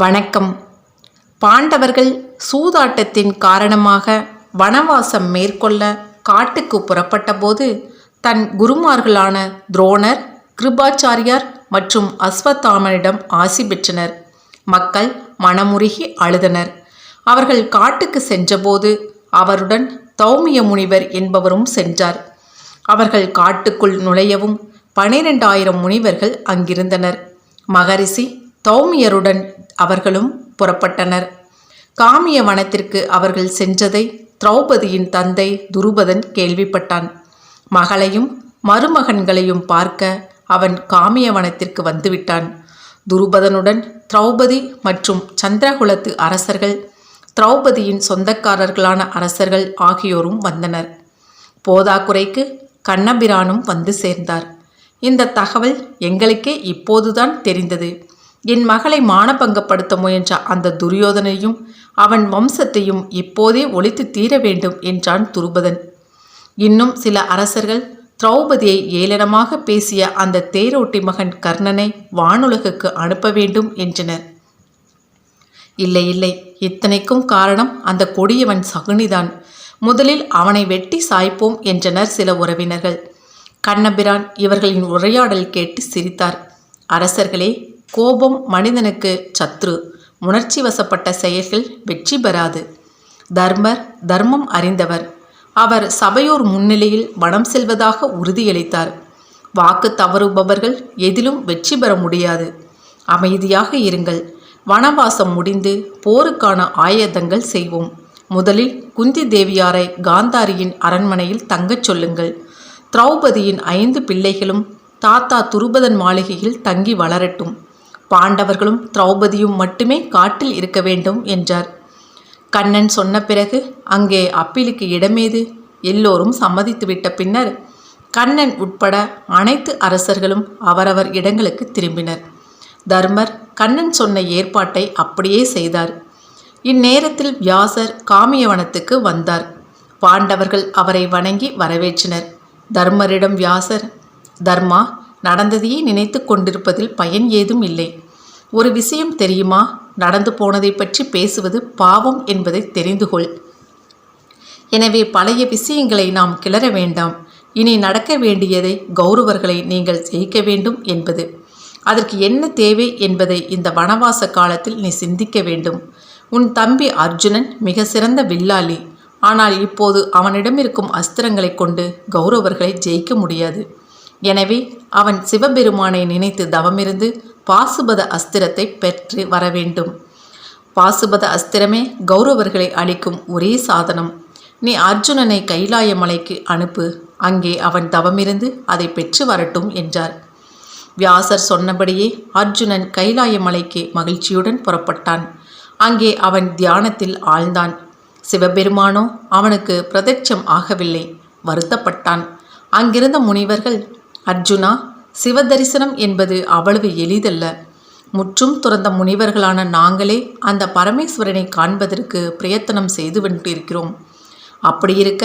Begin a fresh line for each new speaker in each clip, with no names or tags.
வணக்கம். பாண்டவர்கள் சூதாட்டத்தின் காரணமாக வனவாசம் மேற்கொள்ள காட்டுக்கு புறப்பட்டபோது தன் குருமார்களான துரோணர் கிருபாச்சாரியார் மற்றும் அஸ்வத்தாமனிடம் ஆசி பெற்றனர். மக்கள் மனமுருகி அழுதனர். அவர்கள் காட்டுக்கு சென்றபோது அவருடன் தௌமிய முனிவர் என்பவரும் சென்றார். அவர்கள் காட்டுக்குள் நுழையவும் பனிரெண்டாயிரம் முனிவர்கள் அங்கிருந்தனர். மகரிஷி தௌமியருடன் அவர்களும் புறப்பட்டனர். காமிய வனத்திற்கு அவர்கள் சென்றதை திரௌபதியின் தந்தை துருபதன் கேள்விப்பட்டான். மகளையும் மருமகன்களையும் பார்க்க அவன் காமிய வனத்திற்கு வந்துவிட்டான். துருபதனுடன் திரௌபதி மற்றும் சந்திரகுலத்து அரசர்கள் திரௌபதியின் சொந்தக்காரர்களான அரசர்கள் ஆகியோரும் வந்தனர். போதாக்குறைக்கு கண்ணபிரானும் வந்து சேர்ந்தார். இந்த தகவல் எங்களுக்கே இப்போதுதான் தெரிந்தது. என் மகளை மானபங்கப்படுத்த முயன்ற அந்த துரியோதனையும் அவன் வம்சத்தையும் இப்போதே ஒழித்து தீர வேண்டும் என்றான் துருபதன். இன்னும் சில அரசர்கள் திரௌபதியை ஏளனமாக பேசிய அந்த தேரோட்டி மகன் கர்ணனை வானுலகுக்கு அனுப்ப வேண்டும் என்றனர். இல்லை இல்லை இத்தனைக்கும் காரணம் அந்த கொடியவன் சகுனிதான். முதலில் அவனை வெட்டி சாய்ப்போம் என்றனர் சில உறவினர்கள். கண்ணபிரான் இவர்களின் உரையாடல் கேட்டு சிரித்தார். அரசர்களே கோபம் மனிதனுக்கு சத்ரு. உணர்ச்சி வசப்பட்ட செயல்கள் வெற்றி பெறாது. தர்மர் தர்மம் அறிந்தவர். அவர் சபையோர் முன்னிலையில் வனம் செல்வதாக உறுதியளித்தார். வாக்கு தவறுபவர்கள் எதிலும் வெற்றி பெற முடியாது. அமைதியாக இருங்கள். வனவாசம் முடிந்து போருக்கான ஆயத்தங்கள் செய்வோம். முதலில் குந்தி தேவியாரை காந்தாரியின் அரண்மனையில் தங்கச் சொல்லுங்கள். திரௌபதியின் ஐந்து பிள்ளைகளும் தாத்தா துருபதன் மாளிகையில் தங்கி வளரட்டும். பாண்டவர்களும் திரௌபதியும் மட்டுமே காட்டில் இருக்க வேண்டும் என்றார். கண்ணன் சொன்ன பிறகு அங்கே அப்பிலுக்கு இடமேது? எல்லோரும் சம்மதித்துவிட்ட பின்னர் கண்ணன் உட்பட அனைத்து அரசர்களும் அவரவர் இடங்களுக்கு திரும்பினர். தர்மர் கண்ணன் சொன்ன ஏற்பாட்டை அப்படியே செய்தார். இந்நேரத்தில் வியாசர் காமியவனத்துக்கு வந்தார். பாண்டவர்கள் அவரை வணங்கி வரவேற்றனர். தர்மரிடம் வியாசர் தர்மா நடந்ததையே நினைத்து கொண்டிருப்பதில் பயன் ஏதும் இல்லை. ஒரு விஷயம் தெரியுமா? நடந்து போனதை பற்றி பேசுவது பாவம் என்பதை தெரிந்து கொள். எனவே பழைய விஷயங்களை நாம் கிளற வேண்டாம். இனி நடக்க வேண்டியதை கௌரவர்களை நீங்கள் ஜெயிக்க வேண்டும் என்பது. அதற்கு என்ன தேவை என்பதை இந்த வனவாச காலத்தில் நீ சிந்திக்க வேண்டும். உன் தம்பி அர்ஜுனன் மிக சிறந்த வில்லாளி. ஆனால் இப்போது அவனிடம் இருக்கும் அஸ்திரங்களை கொண்டு கௌரவர்களை ஜெயிக்க முடியாது. எனவே அவன் சிவபெருமானை நினைத்து தவமிருந்து பாசுபத அஸ்திரத்தை பெற்று வர வேண்டும் பாசுபத அஸ்திரமே கௌரவர்களை அளிக்கும் ஒரே சாதனம். நீ அர்ஜுனனை கைலாய மலைக்கு அனுப்பு. அங்கே அவன் தவமிருந்து அதை பெற்று வரட்டும் என்றார். வியாசர் சொன்னபடியே அர்ஜுனன் கைலாய மலைக்கு மகிழ்ச்சியுடன் புறப்பட்டான். அங்கே அவன் தியானத்தில் ஆழ்ந்தான். சிவபெருமானோ அவனுக்கு பிரதட்சம் ஆகவில்லை. வருத்தப்பட்டான். அங்கிருந்த முனிவர்கள் அர்ஜுனா சிவதரிசனம் என்பது அவ்வளவு எளிதல்ல. முற்றும் துறந்த முனிவர்களான நாங்களே அந்த பரமேஸ்வரனை காண்பதற்கு பிரயத்தனம் செய்து கொண்டிருக்கிறோம் அப்படி இருக்க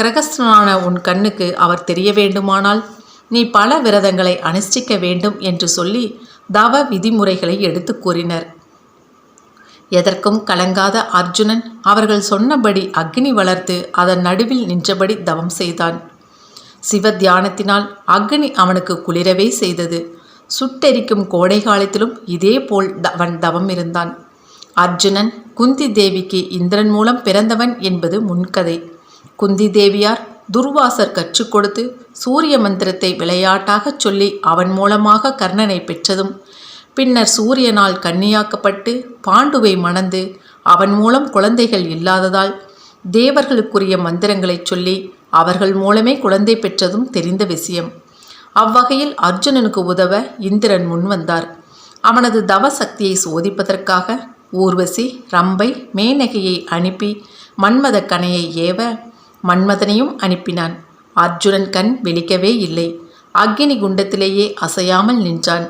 கிரகஸ்தனான உன் கண்ணுக்கு அவர் தெரிய வேண்டுமானால் நீ பல விரதங்களை அனுஷ்டிக்க வேண்டும் என்று சொல்லி தவ விதிமுறைகளை எடுத்து கூறினர். எதற்கும் கலங்காத அர்ஜுனன் அவர்கள் சொன்னபடி அக்னி வளர்த்து அதன் நடுவில் நின்றபடி தவம் செய்தான். சிவ தியானத்தினால் அக்னி அவனுக்கு குளிரவே செய்தது. சுட்டெரிக்கும் கோடை காலத்திலும் இதேபோல் அவன் தவம் இருந்தான். அர்ஜுனன் குந்தி தேவிக்கு இந்திரன் மூலம் பிறந்தவன் என்பது முன்கதை. குந்தி தேவியார் துர்வாசர் கற்றுக் கொடுத்து சூரிய மந்திரத்தை விளையாட்டாகச் சொல்லி அவன் மூலமாக கர்ணனை பெற்றதும் பின்னர் சூரியனால் கன்னியாக்கப்பட்டு பாண்டுவை மணந்து அவன் மூலம் குழந்தைகள் இல்லாததால் தேவர்களுக்குரிய மந்திரங்களைச் சொல்லி அவர்கள் மூலமே குழந்தை பெற்றதும் தெரிந்த விஷயம். அவ்வகையில் அர்ஜுனனுக்கு உதவ இந்திரன் முன்வந்தார் அவனது தவ சக்தியை சோதிப்பதற்காக ஊர்வசி ரம்பை மேனகையை அனுப்பி மன்மத கணையை ஏவ மன்மதனையும் அனுப்பினான். அர்ஜுனன் கண் விழிக்கவே இல்லை. அக்னி குண்டத்திலேயே அசையாமல் நின்றான்.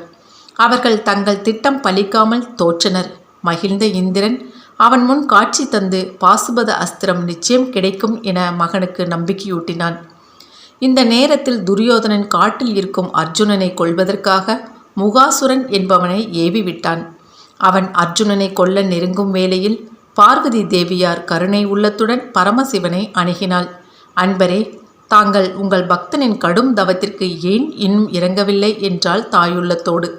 அவர்கள் தங்கள் திட்டம் பலிக்காமல் தோற்றனர். மகிழ்ந்த இந்திரன் அவன் முன் காட்சி தந்து பாசுபத அஸ்திரம் நிச்சயம் கிடைக்கும் என மகனுக்கு நம்பிக்கையூட்டினான். இந்த நேரத்தில் துரியோதனன் காட்டில் இருக்கும் அர்ஜுனனை கொள்வதற்காக முகாசுரன் என்பவனை ஏவி விட்டான் அவன் அர்ஜுனனை கொல்ல நெருங்கும் வேளையில் பார்வதி தேவியார் கருணை உள்ளத்துடன் பரமசிவனை அணுகினாள். அன்பரே தாங்கள் உங்கள் பக்தனின் கடும் தவத்திற்கு ஏன் இன்னும் இறங்கவில்லை என்றாள் தாயுள்ளத்தோடு.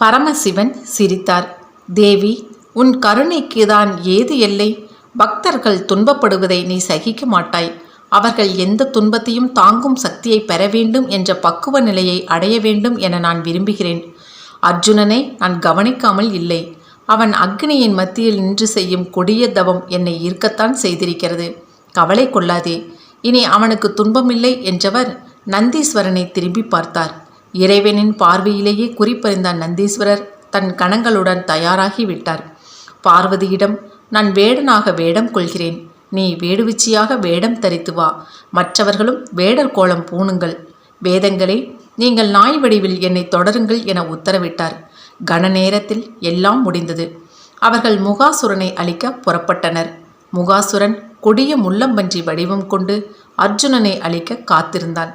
பரமசிவன் சிரித்தார். தேவி உன் கருணைக்கு தான் ஏது எல்லை? பக்தர்கள் துன்பப்படுவதை நீ சகிக்க மாட்டாய். அவர்கள் எந்த துன்பத்தையும் தாங்கும் சக்தியை பெற வேண்டும் என்ற பக்குவ நிலையை அடைய வேண்டும் என நான் விரும்புகிறேன். அர்ஜுனனை நான் கவனிக்காமல் இல்லை. அவன் அக்னியின் மத்தியில் நின்று செய்யும் கொடிய தவம் என்னை ஈர்க்கத்தான் செய்திருக்கிறது. கவலை கொள்ளாதே. இனி அவனுக்கு துன்பமில்லை என்றவர் நந்தீஸ்வரனை திரும்பி பார்த்தார். இறைவனின் பார்வையிலேயே குறிப்பறிந்த நந்தீஸ்வரர் தன் கணங்களுடன் தயாராகி விட்டார். பார்வதியிடம் நான் வேடனாக வேடம் கொள்கிறேன். நீ வேடுவிச்சியாக வேடம் தரித்து வா. மற்றவர்களும் வேடர் கோலம் பூணுங்கள். வேதங்களே நீங்கள் நாய் வடிவில் என்னை தொடருங்கள் என உத்தரவிட்டார். கன நேரத்தில் எல்லாம் முடிந்தது. அவர்கள் முகாசுரனை அழிக்க புறப்பட்டனர். முகாசுரன் கொடிய முள்ளம்பன்றி வடிவம் கொண்டு அர்ஜுனனை அழிக்க காத்திருந்தான்.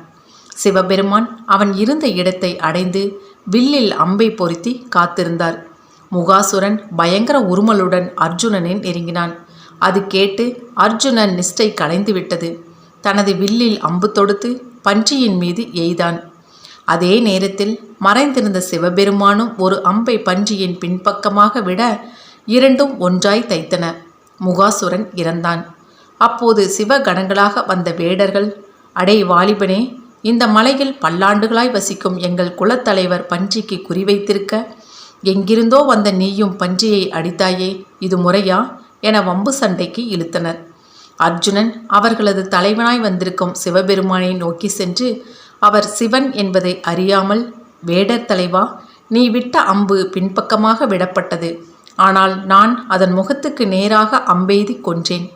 சிவபெருமான் அவன் இருந்த இடத்தை அடைந்து வில்லில் அம்பை பொருத்தி காத்திருந்தார். முகாசுரன் பயங்கர உருமலுடன் அர்ஜுனனை நெருங்கினான். அது கேட்டு அர்ஜுனன் நிஷ்டை கலைந்து விட்டது. தனது வில்லில் அம்பு தொடுத்து பன்றியின் மீது எய்தான். அதே நேரத்தில் மறைந்திருந்த சிவபெருமானும் ஒரு அம்பை பன்றியின் பின்பக்கமாக விட இரண்டும் ஒன்றாய் தைத்தன. முகாசுரன் இறந்தான். அப்போது சிவகணங்களாக வந்த வேடர்கள் அடே வாலிபனே இந்த மலையில் பல்லாண்டுகளாய் வசிக்கும் எங்கள் குலத்தலைவர் பன்றிக்கு குறிவைத்திருக்க எங்கிருந்தோ வந்த நீயும் பன்றியை அடித்தாயே இது முறையா? என வம்பு சண்டைக்கு இழுத்தனர். அர்ஜுனன் அவர்களது தலைவனாய் வந்திருக்கும் சிவபெருமானை நோக்கி சென்று அவர் சிவன் என்பதை அறியாமல் வேடர் தலைவா நீ விட்ட அம்பு பின்பக்கமாக விடப்பட்டது. ஆனால் நான் அதன் முகத்துக்கு நேராக அம்பெய்தி கொன்றேன்.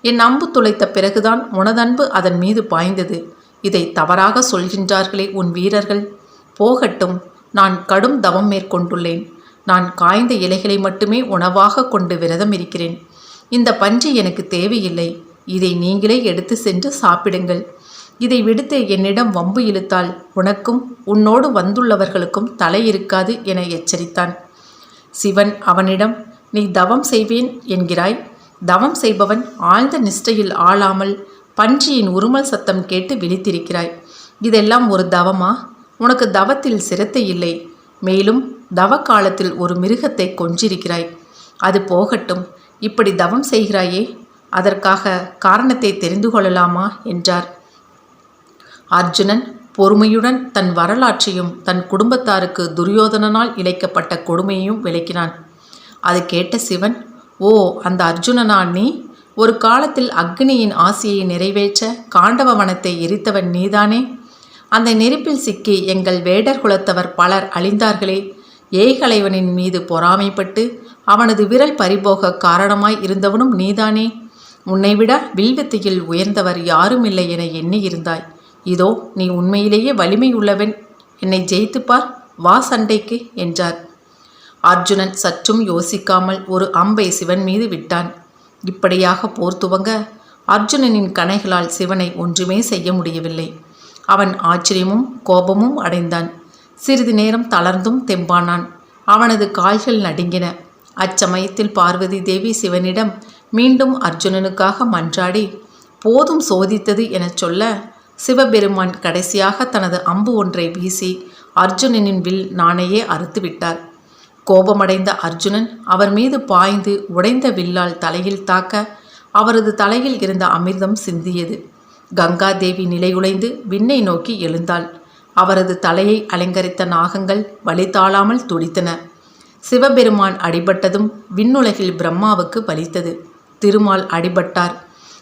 என் அம்பு துளைத்த பிறகுதான் உனதன்பு அதன் மீது பாய்ந்தது. இதை தவறாக சொல்கின்றார்களே உன் வீரர்கள். போகட்டும் நான் கடும் தவம் மேற்கொண்டுள்ளேன். நான் காய்ந்த இலைகளை மட்டுமே உணவாக கொண்டு விரதம் இருக்கிறேன். இந்த பன்றி எனக்கு தேவையில்லை. இதை நீங்களே எடுத்து சென்று சாப்பிடுங்கள். இதை விடுத்து என்னிடம் வம்பு இழுத்தால் உனக்கும் உன்னோடு வந்துள்ளவர்களுக்கும் தலை இருக்காது என எச்சரித்தான். சிவன் அவனிடம் நீ தவம் செய்வேன் என்கிறாய். தவம் செய்பவன் ஆழ்ந்த நிஷ்டையில் ஆளாமல் பன்றியின் உருமல் சத்தம் கேட்டு விழித்திருக்கிறாய். இதெல்லாம் ஒரு தவமா? உனக்கு தவத்தில் சிரத்தை இல்லை. மேலும் தவ காலத்தில் ஒரு மிருகத்தை கொஞ்சிருக்கிறாய் அது போகட்டும். இப்படி தவம் செய்கிறாயே. அதற்காக காரணத்தை தெரிந்து கொள்ளலாமா? என்றார். அர்ஜுனன் பொறுமையுடன் தன் வரலாற்றையும் தன் குடும்பத்தாருக்கு துரியோதனனால் இழைக்கப்பட்ட கொடுமையையும் விளக்கினான். அது கேட்ட சிவன் ஓ அந்த அர்ஜுனனா நீ? ஒரு காலத்தில் அக்னியின் ஆசையை நிறைவேற்ற காண்டவ வனத்தை எரித்தவன் நீதானே? அந்த நெருப்பில் சிக்கி எங்கள் வேடர் குலத்தவர் பலர் அழிந்தார்களே. ஏகலைவனின் மீது பொறாமைப்பட்டு அவனது விரல் பறிபோக காரணமாய் இருந்தவனும் நீதானே. உன்னைவிட வில்வித்தையில் உயர்ந்தவர் யாரும் இல்லை என எண்ணி இருந்தாய் இதோ நீ உண்மையிலேயே வலிமை உள்ளவன் என்னை ஜெயித்துப்பார் வா சண்டைக்கு என்றார். அர்ஜுனன் சற்றும் யோசிக்காமல் ஒரு அம்பை சிவன் மீது விட்டான். இப்படியாக போர் துவங்க அர்ஜுனனின் கணைகளால் சிவனை ஒன்றுமே செய்ய முடியவில்லை. அவன் ஆச்சரியமும் கோபமும் அடைந்தான். சிறிது நேரம் தளர்ந்தும் தெம்பானான். அவனது கால்கள் நடுங்கின. அச்சமயத்தில் பார்வதி தேவி சிவனிடம் மீண்டும் அர்ஜுனனுக்காக மன்றாடி. போதும் சோதித்தது எனச் சொல்ல சிவபெருமான் கடைசியாக தனது அம்பு ஒன்றை வீசி அர்ஜுனனின் வில் நாணையே அறுத்துவிட்டார் கோபமடைந்த அர்ஜுனன் அவர் மீது பாய்ந்து உடைந்த வில்லால் தலையில் தாக்க அவரது தலையில் இருந்த அமிர்தம் சிந்தியது. கங்காதேவி நிலையுலைந்து விண்ணை நோக்கி எழுந்தாள். அவரது தலையை அலங்கரித்த நாகங்கள் வழித்தாளாமல் துடித்தன. சிவபெருமான் அடிபட்டதும் விண்ணுலகில் பிரம்மாவுக்கு வலித்தது திருமால் அடிபட்டார்.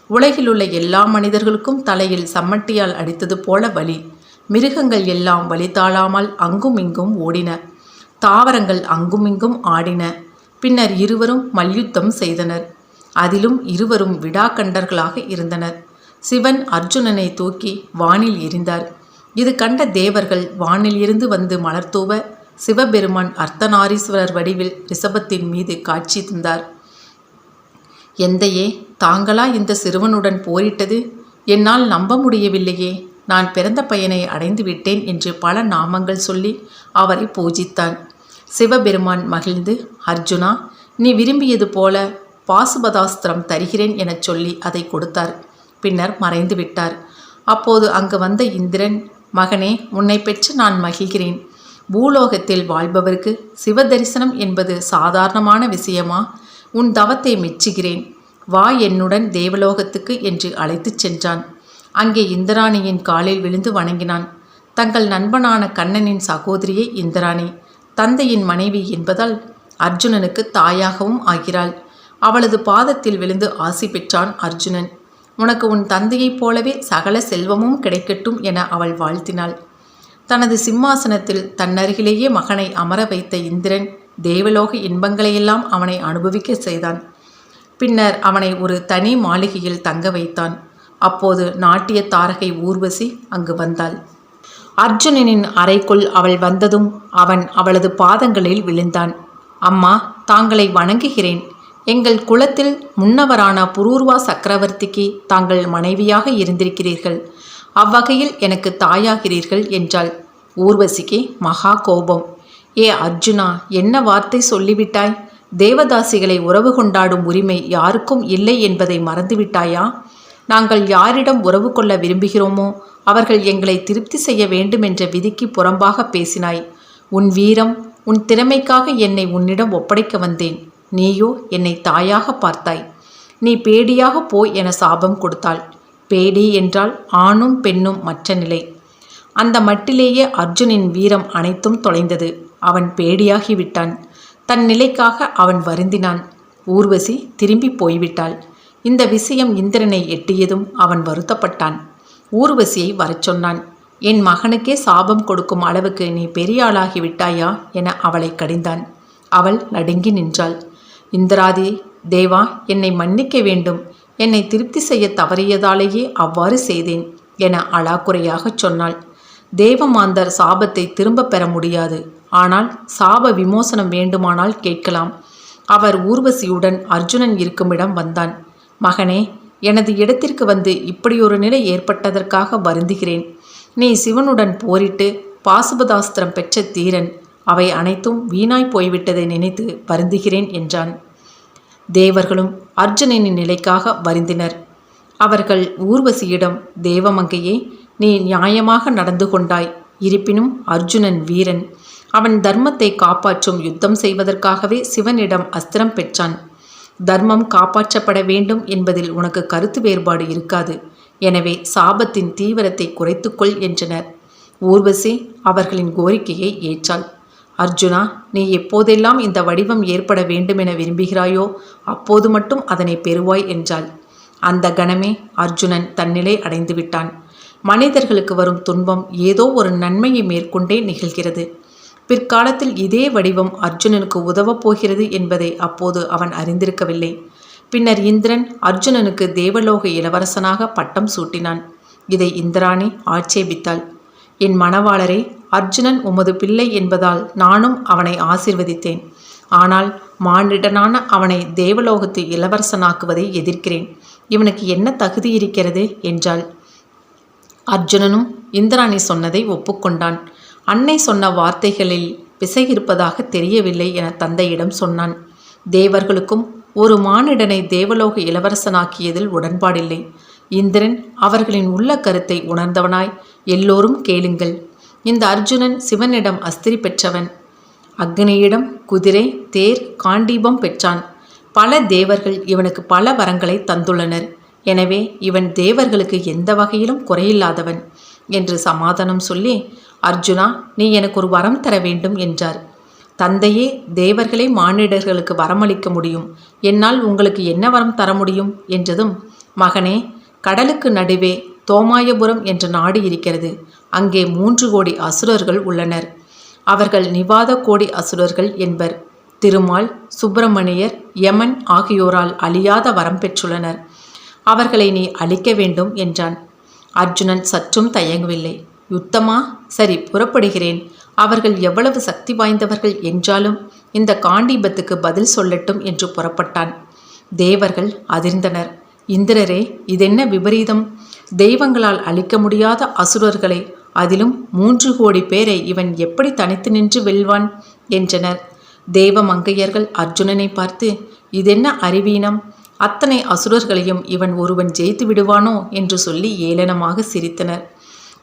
உலகிலுள்ள எல்லா மனிதர்களுக்கும் தலையில் சம்மட்டியால் அடித்தது போல வலி. மிருகங்கள் எல்லாம் வலித்தாளாமல் அங்கும் இங்கும் ஓடின. தாவரங்கள் அங்குமிங்கும் ஆடின. பின்னர் இருவரும் மல்யுத்தம் செய்தனர். அதிலும் இருவரும் விடாக்கண்டர்களாக இருந்தனர். சிவன் அர்ஜுனனை தூக்கி வானில் எறிந்தார். இது கண்ட தேவர்கள் வானில் இருந்து வந்து மலர்தூவ சிவபெருமான் அர்த்தநாரீஸ்வரர் வடிவில் ரிஷபத்தின் மீது காட்சி தந்தார். எந்தையே தாங்களா இந்த சிறுவனுடன் போரிட்டது? என்னால் நம்ப முடியவில்லையே. நான் பிறந்த பையனை அடைந்து விட்டேன் என்று பல நாமங்கள் சொல்லி அவரை பூஜித்தான். சிவபெருமான் மகிழ்ந்து அர்ஜுனா நீ விரும்பியது போல பாசுபதாஸ்திரம் தருகிறேன் எனச் சொல்லி அதை கொடுத்தார். பின்னர் மறைந்து விட்டார். அப்போது அங்கு வந்த இந்திரன் மகனே உன்னை பெற்று நான் மகிழ்கிறேன். பூலோகத்தில் வாழ்பவருக்கு சிவதரிசனம் என்பது சாதாரணமான விஷயமா? உன் தவத்தை மெச்சுகிறேன். வா என்னுடன் தேவலோகத்துக்கு என்று அழைத்துச் சென்றான். அங்கே இந்திராணியின் காலில் விழுந்து வணங்கினான். தங்கள் நண்பனான கண்ணனின் சகோதரியே இந்திராணி. தந்தையின் மனைவி என்பதால் அர்ஜுனனுக்கு தாயாகவும் ஆகிறாள். அவளது பாதத்தில் விழுந்து ஆசி பெற்றான் அர்ஜுனன். உனக்கு உன் தந்தையைப் போலவே சகல செல்வமும் கிடைக்கட்டும் என அவள் வாழ்த்தினாள். தனது சிம்மாசனத்தில் தன்னருகிலேயே மகனை அமர வைத்த இந்திரன் தேவலோக இன்பங்களையெல்லாம் அவனை அனுபவிக்க செய்தான். பின்னர் அவனை ஒரு தனி மாளிகையில் தங்க வைத்தான். அப்போது நாட்டிய தாரகை ஊர்வசி அங்கு வந்தாள். அர்ஜுனனின் அறைக்குள் அவள் வந்ததும் அவன் அவளது பாதங்களில் விழுந்தான். அம்மா தாங்களை வணங்குகிறேன். எங்கள் குலத்தில் முன்னவரான புரூர்வா சக்கரவர்த்திக்கு தாங்கள் மனைவியாக இருந்திருக்கிறீர்கள். அவ்வகையில் எனக்கு தாயாகிறீர்கள் என்றாள். ஊர்வசிக்கு மகா கோபம். ஏ அர்ஜுனா என்ன வார்த்தை சொல்லிவிட்டாய்? தேவதாசிகளை உறவு கொண்டாடும் உரிமை யாருக்கும் இல்லை என்பதை மறந்துவிட்டாயா? நாங்கள் யாரிடம் உறவு கொள்ள விரும்புகிறோமோ அவர்கள் எங்களை திருப்தி செய்ய வேண்டுமென்ற விதிக்கு புறம்பாக பேசினாய். உன் வீரம் உன் திறமைக்காக என்னை உன்னிடம் ஒப்படைக்க வந்தேன். நீயோ என்னை தாயாக பார்த்தாய். நீ பேடியாக போய் என சாபம் கொடுத்தாள். பேடி என்றால் ஆணும் பெண்ணும் மற்ற நிலை. அந்த மட்டிலேயே அர்ஜுனின் வீரம் அனைத்தும் தொலைந்தது. அவன் பேடியாகி விட்டான் தன் நிலைக்காக அவன் வருந்தினான். ஊர்வசி திரும்பி போய்விட்டாள். இந்த விஷயம் இந்திரனை எட்டியதும் அவன் வருத்தப்பட்டான். ஊர்வசியை வரச் சொன்னான். என் மகனுக்கே சாபம் கொடுக்கும் அளவுக்கு நீ பெரியாளாகி விட்டாயா? என அவளை கடிந்தான். அவள் நடுங்கி நின்றாள். இந்திராதி தேவா என்னை மன்னிக்க வேண்டும். என்னை திருப்தி செய்ய தவறியதாலேயே அவ்வாறு செய்தேன் என அழாக்குறையாகச் சொன்னாள். தேவமாந்தர் சாபத்தை திரும்ப பெற முடியாது. ஆனால் சாப விமோசனம் வேண்டுமானால் கேட்கலாம். அவர் ஊர்வசியுடன் அர்ஜுனன் இருக்குமிடம் வந்தான். மகனே எனது இடத்திற்கு வந்து இப்படியொரு நிலை ஏற்பட்டதற்காக வருந்துகிறேன். நீ சிவனுடன் போரிட்டு பாசுபதாஸ்திரம் பெற்ற தீரன். அவை அனைத்தும் வீணாய் போய்விட்டதை நினைத்து வருந்துகிறேன் என்றான். தேவர்களும் அர்ஜுனனின் நிலைக்காக வருந்தினர். அவர்கள் ஊர்வசியிடம் தேவமங்கையே நீ நியாயமாக நடந்து கொண்டாய். இருப்பினும் அர்ஜுனன் வீரன். அவன் தர்மத்தை காப்பாற்றும் யுத்தம் செய்வதற்காகவே சிவனிடம் அஸ்திரம் பெற்றான். தர்மம் காப்பாற்றப்பட வேண்டும் என்பதில் உனக்கு கருத்து வேறுபாடு இருக்காது. எனவே சாபத்தின் தீவிரத்தை குறைத்துக்கொள் என்றனர். ஊர்வசி அவர்களின் கோரிக்கையை ஏற்றாள். அர்ஜுனா நீ எப்போதெல்லாம் இந்த வடிவம் ஏற்பட வேண்டுமென விரும்புகிறாயோ அப்போது மட்டும் அதனை பெறுவாய் என்றாள். அந்த கணமே அர்ஜுனன் தன்னிலை அடைந்து விட்டான் மனிதர்களுக்கு வரும் துன்பம் ஏதோ ஒரு நன்மையை மேற்கொண்டே நிகழ்கிறது. பிற்காலத்தில் இதே வடிவம் அர்ஜுனனுக்கு உதவப் போகிறது என்பதை அப்போது அவன் அறிந்திருக்கவில்லை. பின்னர் இந்திரன் அர்ஜுனனுக்கு தேவலோக இளவரசனாக பட்டம் சூட்டினான். இதை இந்திராணி ஆட்சேபித்தாள். என் மணவாளரே அர்ஜுனன் உமது பிள்ளை என்பதால் நானும் அவனை ஆசிர்வதித்தேன். ஆனால் மானிடனான அவனை தேவலோகத்து இளவரசனாக்குவதை எதிர்க்கிறேன். இவனுக்கு என்ன தகுதி இருக்கிறது? என்றாள். அர்ஜுனனும் இந்திராணி சொன்னதை ஒப்புக்கொண்டான். அன்னை சொன்ன வார்த்தைகளில் பிசை இருப்பதாக தெரியவில்லை என தந்தையிடம் சொன்னான். தேவர்களுக்கும் ஒரு மானிடனை தேவலோக இளவரசனாக்கியதில் உடன்பாடில்லை. இந்திரன் அவர்களின் உள்ள கருத்தை உணர்ந்தவனாய் எல்லோரும் கேளுங்கள். இந்த அர்ஜுனன் சிவனிடம் அஸ்திரி பெற்றவன். அக்னியிடம் குதிரை தேர் காண்டீபம் பெற்றான். பல தேவர்கள் இவனுக்கு பல வரங்களை தந்துள்ளனர். எனவே இவன் தேவர்களுக்கு எந்த வகையிலும் குறையில்லாதவன் என்று சமாதானம் சொல்லி அர்ஜுனா நீ எனக்கு ஒரு வரம் தர வேண்டும் என்றார். தந்தையே தேவர்களே மானிடர்களுக்கு வரமளிக்க முடியும். என்னால் உங்களுக்கு என்ன வரம் தர முடியும்? என்றதும் மகனே கடலுக்கு நடுவே தோமாயபுரம் என்ற நாடு இருக்கிறது. அங்கே மூன்று கோடி அசுரர்கள் உள்ளனர். அவர்கள் நிவாத கோடி அசுரர்கள் என்பர். திருமால் சுப்பிரமணியர் யமன் ஆகியோரால் அழியாத வரம் பெற்றுள்ளனர். அவர்களை நீ அழிக்க வேண்டும் என்றான். அர்ஜுனன் சற்றும் தயங்கவில்லை. யுத்தமா? சரி புறப்படுகிறேன். அவர்கள் எவ்வளவு சக்தி வாய்ந்தவர்கள் என்றாலும் இந்த காண்டீபத்துக்கு பதில் சொல்லட்டும் என்று புறப்பட்டான். தேவர்கள் அதிர்ந்தனர். இந்திரரே இதென்ன விபரீதம்? தெய்வங்களால் அழிக்க முடியாத அசுரர்களை அதிலும் மூன்று கோடி பேரை இவன் எப்படி தனித்து நின்று வெல்வான்? என்றனர். தெய்வ மங்கையர்கள் அர்ஜுனனை பார்த்து இதென்ன அறிவீனம்? அத்தனை அசுரர்களையும் இவன் ஒருவன் ஜெயித்து விடுவானோ? என்று சொல்லி ஏளனமாக சிரித்தனர்.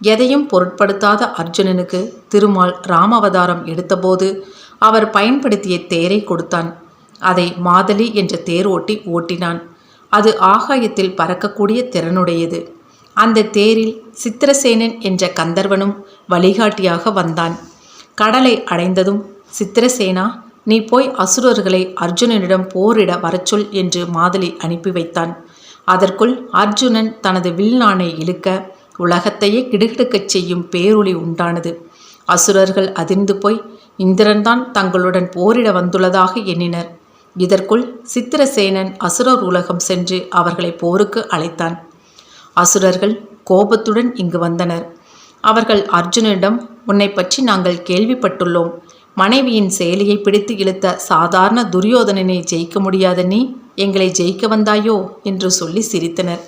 எதையும் பொருட்படுத்தாத அர்ஜுனனுக்கு திருமால் ராமவதாரம் எடுத்தபோது அவர் பயன்படுத்திய தேரை கொடுத்தான். அதை மாதலி என்ற தேர் ஓட்டி ஓட்டினான். அது ஆகாயத்தில் பறக்கக்கூடிய திறனுடையது. அந்த தேரில் சித்திரசேனன் என்ற கந்தர்வனும் வழிகாட்டியாக வந்தான். கடலை அடைந்ததும் சித்திரசேனா நீ போய் அசுரர்களை அர்ஜுனனிடம் போரிட வரச்சொல் என்று மாதலி அனுப்பி வைத்தான். அதற்குள் அர்ஜுனன் தனது வில்லானை இழுக்க உலகத்தையே கிடுகிடுக்கச் செய்யும் பேரொளி உண்டானது. அசுரர்கள் அதிர்ந்து போய் இந்திரன்தான் தங்களுடன் போரிட வந்துள்ளதாக எண்ணினர். இதற்குள் சித்திரசேனன் அசுரர் உலகம் சென்று அவர்களை போருக்கு அழைத்தான். அசுரர்கள் கோபத்துடன் இங்கு வந்தனர். அவர்கள் அர்ஜுனனிடம் உன்னை பற்றி நாங்கள் கேள்விப்பட்டுள்ளோம். மனைவியின் செயலியை பிடித்து இழுத்த சாதாரண துரியோதனனை ஜெயிக்க முடியாத நீ. எங்களை ஜெயிக்க வந்தாயோ? என்று சொல்லி சிரித்தனர்.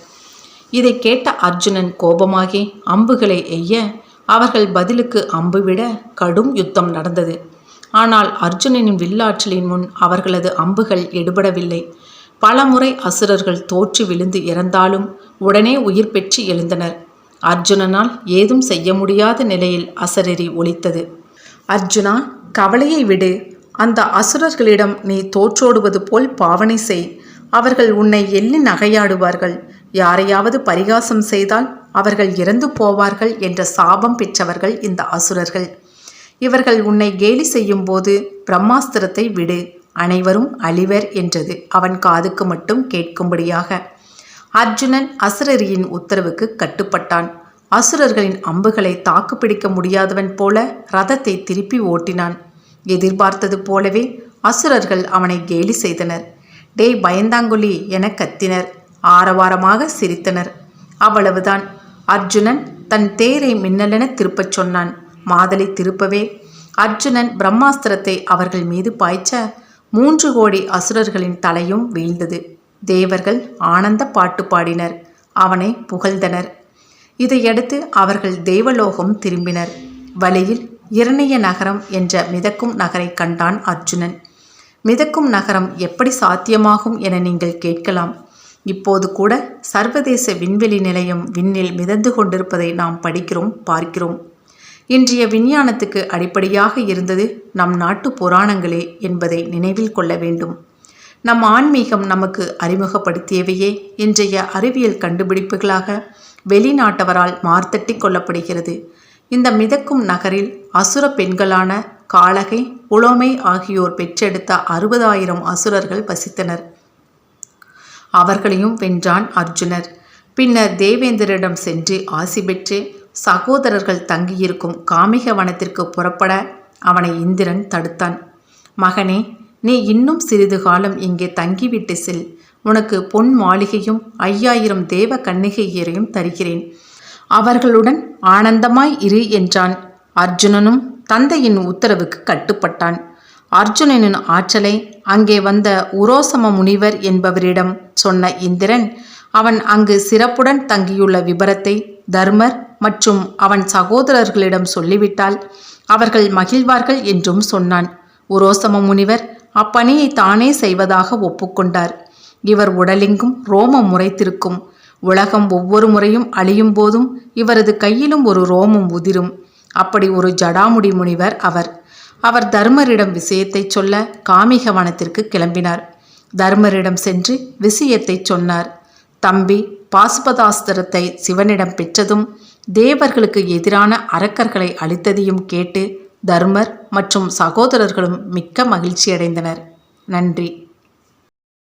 இதை கேட்ட அர்ஜுனன் கோபமாகி அம்புகளை எய்ய. அவர்கள் பதிலுக்கு அம்பு விட கடும் யுத்தம் நடந்தது. ஆனால் அர்ஜுனனின் வில்லாற்றலின் முன் அவர்களது அம்புகள் எடுபடவில்லை. பலமுறை அசுரர்கள் தோற்று விழுந்து இறந்தாலும் உடனே உயிர் பெற்று எழுந்தனர். அர்ஜுனனால் ஏதும் செய்ய முடியாத நிலையில் அசரறி ஒலித்தது. அர்ஜுனா கவலையை விடு. அந்த அசுரர்களிடம் நீ தோற்றோடுவது போல் பாவனை செய். அவர்கள் உன்னை எள்ளி நகையாடுவார்கள். யாரையாவது பரிகாசம் செய்தால் அவர்கள் இறந்து போவார்கள் என்ற சாபம் பெற்றவர்கள் இந்த அசுரர்கள். இவர்கள் உன்னை கேலி செய்யும் போது பிரம்மாஸ்திரத்தை விடு. அனைவரும் அழிவர் என்றது அவன் காதுக்கு மட்டும் கேட்கும்படியாக. அர்ஜுனன் அசுரரியின் உத்தரவுக்கு கட்டுப்பட்டான். அசுரர்களின் அம்புகளை தாக்குப்பிடிக்க முடியாதவன் போல ரதத்தை திருப்பி ஓட்டினான். எதிர்பார்த்தது போலவே அசுரர்கள் அவனை கேலி செய்தனர். டேய் பயந்தாங்குழி என கத்தினர். ஆரவாரமாக சிரித்தனர். அவ்வளவுதான். அர்ஜுனன் தன் தேரை மின்னலென திருப்பச் சொன்னான். மாதலை திருப்பவே. அர்ஜுனன் பிரம்மாஸ்திரத்தை அவர்கள் மீது பாய்ச்ச மூன்று கோடி அசுரர்களின் தலையும் வீழ்ந்தது. தேவர்கள் ஆனந்த பாட்டு பாடினர். அவனை புகழ்ந்தனர். இதையடுத்து அவர்கள் தேவலோகம் திரும்பினர். வழியில் இரணிய நகரம் என்ற மிதக்கும் நகரை கண்டான் அர்ஜுனன். மிதக்கும் நகரம் எப்படி சாத்தியமாகும் என நீங்கள் கேட்கலாம். இப்போது கூட சர்வதேச விண்வெளி நிலையம் விண்ணில் மிதந்து கொண்டிருப்பதை நாம் படிக்கிறோம் பார்க்கிறோம். இன்றைய விஞ்ஞானத்துக்கு அடிப்படையாக இருந்தது நம் நாட்டு புராணங்களே என்பதை நினைவில் கொள்ள வேண்டும். நம் ஆன்மீகம் நமக்கு அறிமுகப்படுத்தியவையே இன்றைய அறிவியல் கண்டுபிடிப்புகளாக வெளிநாட்டவரால் மார்த்தட்டி கொள்ளப்படுகிறது. இந்த மிதக்கும் நகரில் அசுர பெண்களான காளகை உலோமை ஆகியோர் பெற்றெடுத்த அறுபதாயிரம் அசுரர்கள் வசித்தனர். அவர்களையும் வென்றான் அர்ஜுனர். பின்னர் தேவேந்திரிடம் சென்று ஆசி பெற்று சகோதரர்கள் தங்கியிருக்கும் காமிக வனத்திற்கு புறப்பட அவனை இந்திரன் தடுத்தான். மகனே நீ இன்னும் சிறிது காலம் இங்கே தங்கிவிட்டு செல். உனக்கு பொன் மாளிகையும் ஐயாயிரம் தேவ கன்னிகையரையும் தருகிறேன். அவர்களுடன் ஆனந்தமாய் இரு என்றான். அர்ஜுனனும் தந்தையின் உத்தரவுக்கு கட்டுப்பட்டான். அர்ஜுனனின் ஆற்றலை அங்கே வந்த உரோசம முனிவர் என்பவரிடம் சொன்ன இந்திரன் அவன் அங்கு சிறப்புடன் தங்கியுள்ள விபரத்தை தர்மர் மற்றும் அவன் சகோதரர்களிடம் சொல்லிவிட்டால் அவர்கள் மகிழ்வார்கள் என்றும் சொன்னான். உரோசம முனிவர் அப்பணியை தானே செய்வதாக ஒப்புக்கொண்டார். இவர் உடலெங்கும் ரோமம் முறைத்திருக்கும். உலகம் ஒவ்வொரு முறையும் அழியும் போதும் இவரது கையிலும் ஒரு ரோமம் உதிரும். அப்படி ஒரு ஜடாமுடி முனிவர் அவர். அவர் தர்மரிடம் விஷயத்தை சொல்ல காமிக வனத்திற்கு கிளம்பினார். தர்மரிடம் சென்று விஷயத்தை சொன்னார். தம்பி பாசுபதாஸ்திரத்தை சிவனிடம் பெற்றதும் தேவர்களுக்கு எதிரான அரக்கர்களை அளித்ததையும் கேட்டு தர்மர் மற்றும் சகோதரர்களும் மிக்க மகிழ்ச்சியடைந்தனர். நன்றி.